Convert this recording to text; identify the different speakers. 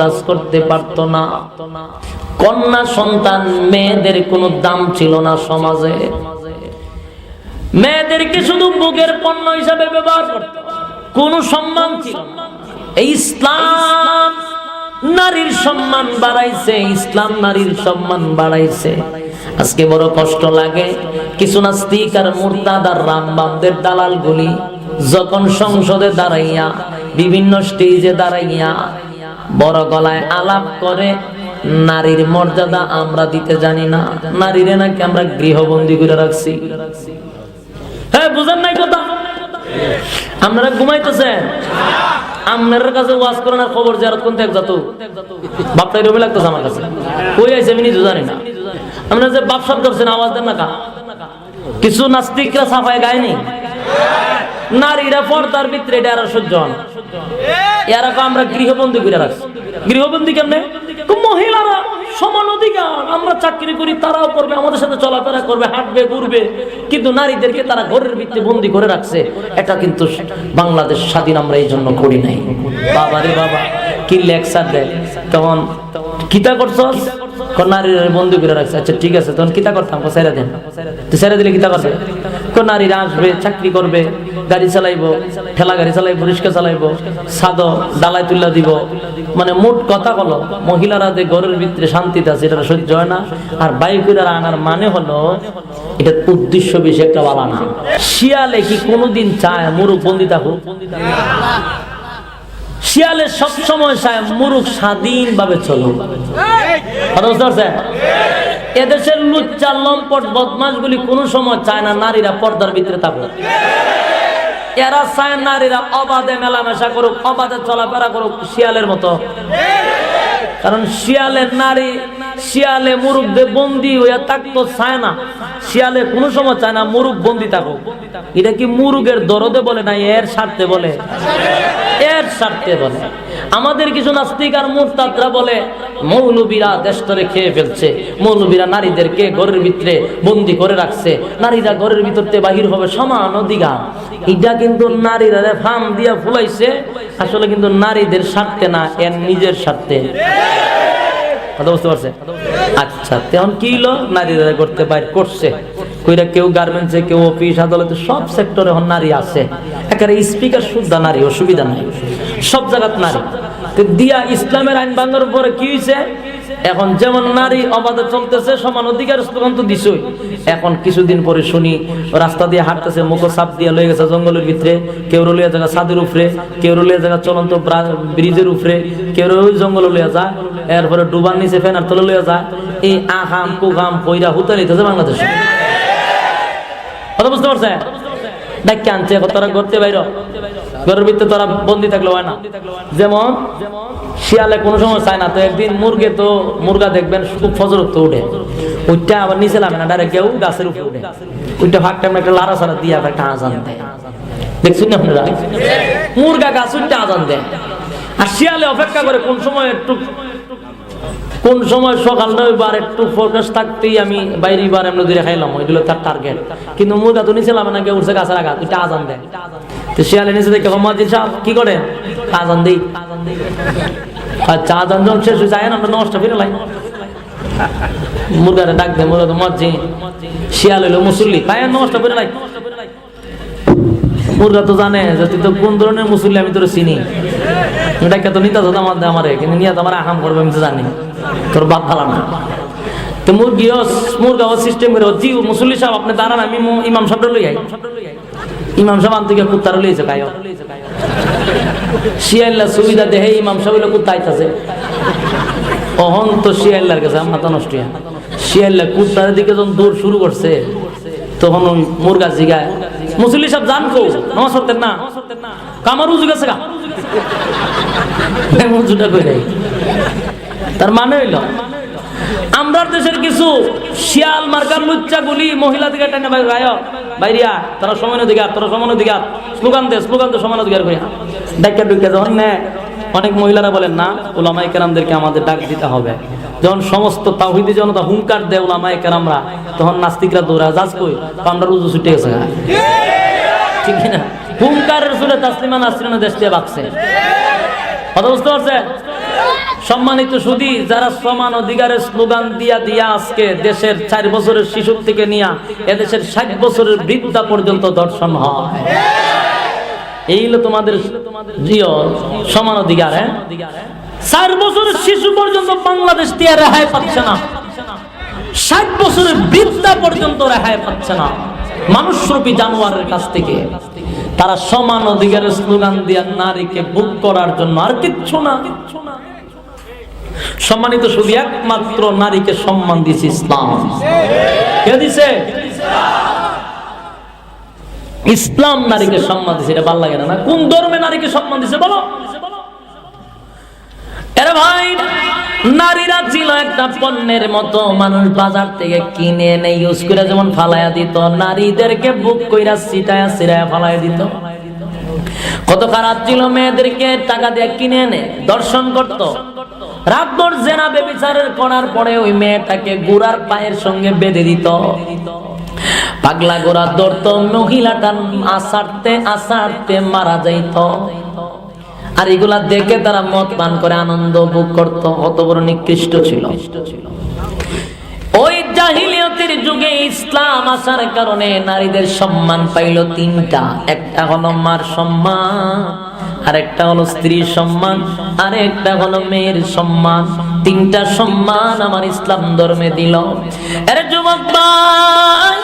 Speaker 1: বরদাস্ত করতে পারত না। কন্যা সন্তান, মেয়েদের কোনো দাম ছিল না সমাজে। মেয়েদেরকে শুধু বুকের পণ্য হিসাবে ব্যবহার করত। কোনো সম্মান ছিল এই ইসলাম নারীর সম্মান বাড়াইছে, ইসলাম নারীর সম্মান বাড়াইছে। আজকে বড় কষ্ট লাগে। কিছু নাস্তিক আর মুরতাদ আর রামবামদের দালালগুলি যখন সংসদে দাঁড়াইয়া, বিভিন্ন স্টেজে দাঁড়াইয়া বড় গলায় আলাপ করে, নারীর মর্যাদা আমরা দিতে জানি না। নারীরে নাকি আমরা গৃহবন্দী করে রাখছি। হ্যাঁ বুঝেন নাই কথা? আপনারা ঘুমাইতেছেন? কাছে কোন জানি না। যে আওয়াজ কিছু নাস্তিকরা সাফায় গায়নি নারীরা পর্দার ভিতরে এটা আর সহ্য হন আমরা গৃহবন্দী করে রাখছি। গৃহবন্দী কেমনে? মহিলারা সমান অধিকার। আমরা চাকরি করি, তারাও করবে, আমাদের সাথে চলাফেরা করবে, হাঁটবে, ঘুরবে। কিন্তু নারীদেরকে তারা ঘরের ভিতরে বন্দি করে রাখছে। এটা কিন্তু বাংলাদেশ স্বাধীন আমরা এই জন্য করি নাই। বাবা রে বাবা, কি লেকচার দেয় তখন কিতা করছস? নারীরা বন্দি করে রাখছে। আচ্ছা ঠিক আছে, তখন কিতা করতাম? সেরা দেন। সেরা দিলে কিতা করবে? কোন নারীরা আসবে, চাকরি করবে। গাড়ি চালাইবো, ঠেলা গাড়ি চালাইবো, রিক্সা চালাইবো সাদো ডালাই তুল্লা দিব। মানে মোট কথা বলো মহিলারা যে ঘরের ভিতরে শান্তিতে আছে, এটা সহ্য হয় না। আর বাইকুলার আনার মানে হলো, এটা উদ্দেশ্য বেশি একটা বলা না। শিয়ালে কি কোনোদিন চায় মুরুখ বন্দি থাকুক? শিয়ালে সব সময় চায় মুরুখ স্বাধীন ভাবে চলুক। কথা এদেশের লুচ্চা লম্পট বদমাশগুলি কোনো সময় চায় না নারীরা পর্দার ভিতরে থাকুক। এরা চায় নারীরা অবাধে মেলামেশা করুক, অবাধে চলাফেরা করুক, শিয়ালের মতো। কারণ শিয়ালের নারী, শিয়ালে মুরুখদের বন্দি হইয়া থাকতো চায় না। শিয়ালে কোনো সময় চায় না মুরুখ বন্দি থাকুক। এটা কি মুরুগের দরদে বলে না এর স্বার্থে বলে? এর স্বার্থে বলে। আমাদের কিছু নাস্তিক আর মুরতাদরা বলে মৌলবীরা দেশতরে খেয়ে ফেলছে। মৌলবীরা নারীদেরকে ঘরের ভিতরে বন্দি করে রাখছে। নারীরা ঘরের ভিতরতে বাহির হবে সমান অধিকার। এটা কিন্তু নারীরা ফার্ম দিয়া ফুলাইছে, আসলে কিন্তু নারীদের স্বার্থে না এর নিজের স্বার্থে। কথা বুঝতে পারছে আচ্ছা তেমন কি হলো নারীরা করতে বাইর করছে। কইরা কেউ গার্মেন্টসে কেউ অফিস আদালতে, সব সেক্টরে এখন নারী আছে। একেবারে স্পিকার নারী, অসুবিধা নাই। সব জায়গাত নারী। দিয়া ইসলামের আইন ভাঙার পরে কি হয়েছে এখন যেমন নারী অবাধে চলতেছে, সমান অধিকার দিছই। এখন কিছুদিন পরে শুনি, রাস্তা দিয়ে হাঁটতেছে মুখ সাপ দিয়ে লয়ে গেছে জঙ্গলের ভিতরে। কেউ রলিয়া জায়গা ছাদের উপরে, কেউ রলিয়া জায়গা চলন্ত ব্রিজের উপরে, কেউ জঙ্গল লইয়া যায়। এরপরে ডুবার নিচে ফেনার তলে লইয়া যায়। এই আহাম কুগাম কইরা হুতা লিতেছে বাংলাদেশে। বুঝতে পারছে? আনছে তোরা করতে বাইর ঘরের ভিতরে তোরা বন্দি থাকলে হয় না। যেমন শিয়ালে কোনো সময় চায় না তো একদিন মুরগে তো মুরগা দেখবেন খুব ফজর তো উঠে ওইটা আবার নিচে নামে না ডাইরেক্ট কেউ গাছের উপরে উঠে। ওইটা ভাগ টাইম একটা লারা সারা দিয়ে আবার একটা আজান দেয়। দেখছেন না আপনারা? মুরগা গাছ উঠতে আজান দেয়। আর শিয়ালে অপেক্ষা করে কোন সময় একটু কোন সময় সকাল রবিবার একটু ফোকাস থাকতেই আমি বাইরে বার এমনি দূরে খাইলাম ওইগুলো তার টার্গেট কিন্তু মুরগা তো নিছিলাম না কেউ উঠছে গাছের আগা দুইটা আজান দেয়। তো শিয়ালে নিচে দেখে মসজিদ সাহেব কি করে? আজান দেই। আচ্ছা আজান যখন শেষ হয়ে যায় না আমরা নষ্ট ফিরে লাই। মুরগারে ডাক দে, মুরগা তো মসজিদ শিয়াল হইল মুসল্লি কায় নষ্ট ফিরে লাই। মুরগা তো জানে যে তুই তো কোন ধরনের মুসল্লি আমি তোর চিনি। এটাকে তো নিতে হতো আমার আমারে, কিন্তু নিয়ে তো আমার আহাম করবে, আমি তো জানি। তোর বাপ ভালো না। তো মুরগিও মুরগাও সিস্টেম করে জি মুসল্লি সাহেব, আপনি দাঁড়ান, আমি ইমাম সাহেব লই আই। ইমাম সাহেব কুত্তার শিয়াল্লা সুবিধা দেহে ইমাম সাহেব কুত্তা আইতাছে। অহন তো শিয়াল্লার কাছে মাথা নষ্ট হইয়া। শিয়াল্লা কুত্তার দিকে যখন দৌড় শুরু করছে তখন ওই মুরগা জিগায় মুসলি সব জান কো, নামাজ পড়তেন না। কামার উজু গেছে গা। উজুটা কই তার মানে হইল আমরা দেশের কিছু শিয়াল মার্কার লুচ্চা গুলি মহিলা দিকে টেনে ভাই গায় বাইরিয়া, তারা সমান অধিকার তারা সমান অধিকার স্লোগান দে স্লোগান দে সমান অধিকার করিয়া ডাক্তার ঢুকে যখন অনেক মহিলারা বলেন না ওলামাই কেরামদেরকে আমাদের ডাক দিতে হবে। যখন সমস্ত তাহিদি জনতা হুঙ্কার দেয় ওলামাই কেরামরা, তখন নাস্তিকরা দৌড়া যাচ কই? আমরা রুজু ছুটে গেছে ঠিক না হুঙ্কারের সুরে তাসলিমা দেশ দিয়ে বাকছে। কথা বুঝতে পারছে সম্মানিত সুদী, যারা সমান অধিকারের স্লোগান দিয়া দিয়া আজকে দেশের চার বছরের শিশু থেকে নিয়ে এদেশের ষাট বছরের বৃদ্ধা পর্যন্ত দর্শন হয়। এই হলো তোমাদের সমান অধিকার হ্যাঁ? চার বছরের শিশু পর্যন্ত বাংলাদেশ দিয়ে রেহাই পাচ্ছে না। ষাট বছরের বৃদ্ধা পর্যন্ত রেহাই পাচ্ছে না। মানুষরূপী জানোয়ারের কাছ থেকে। তারা সমান অধিকারের স্লোগান দিয়ে নারীকে বুক করার জন্য আর কিচ্ছু না। সম্মানিত শুধু একমাত্র নারীকে সম্মান দিয়েছে ইসলাম। কে দিছে ইসলাম নারীকে সম্মান দিছে এটা ভালো লাগে না কোন ধর্মে নারীকে সম্মান দিছে বলো? আরে ভাই, নারীরা ছিল একটা পণ্যের মতো, মানুষ বাজার থেকে কিনে এনে ইউজ করে যেমন ফালাইয়া দিত, নারীদেরকে বুক কইরা সিটায়া সিরায়া ফালাইয়া দিত। কত খারাপ ছিল, মেয়েদেরকে টাকা দিয়ে কিনে এনে দর্শন করত। রাতভর জেনা বেবিচারের করার পরে ওই মেয়েটাকে গুড়ার পায়ের সঙ্গে বেঁধে দিত। পাগলা গোড়া দৌড়ত মহিলাটা আসারতে আসারতে মারা যাইত। আর এগুলা দেখে তারা মদ পান করে, আনন্দ ভোগ করত কত বড় নিকৃষ্ট ছিল। ওই জাহিলিয়তের যুগে ইসলাম আসার কারণে নারীদের সম্মান পাইল তিনটা। একটা হলো মার সম্মান আর একটা হলো স্ত্রীর সম্মান আর একটা হলো মেয়ের সম্মান। তিনটা সম্মান আমার ইসলাম ধর্মে দিল। আরে যুবক ভাই